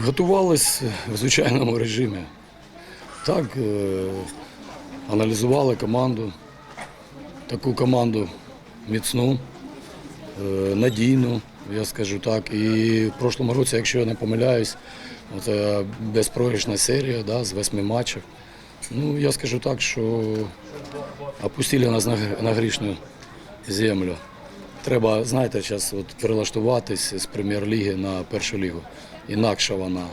Готувались в звичайному режимі. Так, е, аналізували команду, таку команду міцну, е, надійну, я скажу так. І в прошлому році, якщо я не помиляюсь, це безпрограшна серія да, з восьми матчів. Ну, я скажу так, що опустили нас на грішну землю. Треба, знаєте, зараз от перелаштуватись з прем'єр-ліги на першу лігу. Інакше вона.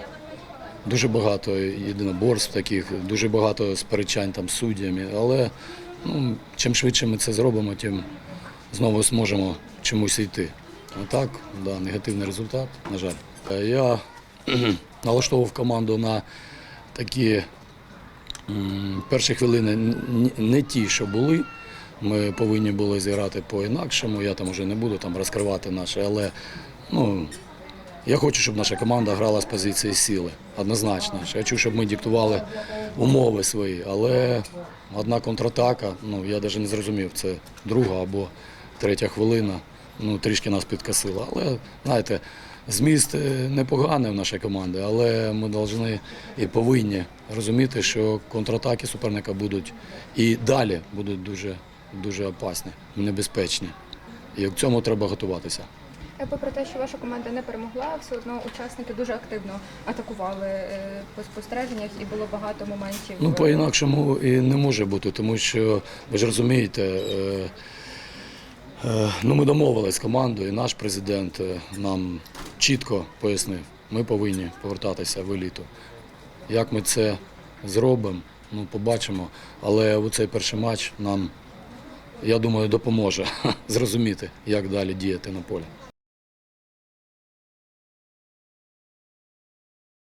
Дуже багато єдиноборств таких, дуже багато сперечань там з суддями. Але ну, чим швидше ми це зробимо, тим знову зможемо чомусь йти. А так, да, негативний результат, на жаль. Е, Я налаштовував команду на такі перші хвилини не ті, що були. Ми повинні були зіграти по-інакшому. Я там вже не буду там розкривати наше, але ну, я хочу, щоб наша команда грала з позиції сили. Однозначно. Я хочу, щоб ми диктували умови свої. Але одна контратака, ну я навіть не зрозумів, це друга або третя хвилина. Ну, трішки нас підкосила. Але знаєте, зміст е, непоганий в нашій команді, але ми повинні і повинні розуміти, що контратаки суперника будуть і далі будуть дуже, дуже опасні, небезпечні. І в цьому треба готуватися. Е, Попри те, що ваша команда не перемогла, все одно учасники дуже активно атакували е, по спостереженнях і було багато моментів. Ну, по-інакшому і не може бути, тому що ви ж розумієте, е, ну, ми домовились з командою, і наш президент нам чітко пояснив, ми повинні повертатися в еліту. Як ми це зробимо, ну, побачимо. Але у цей перший матч нам, я думаю, допоможе зрозуміти, як далі діяти на полі.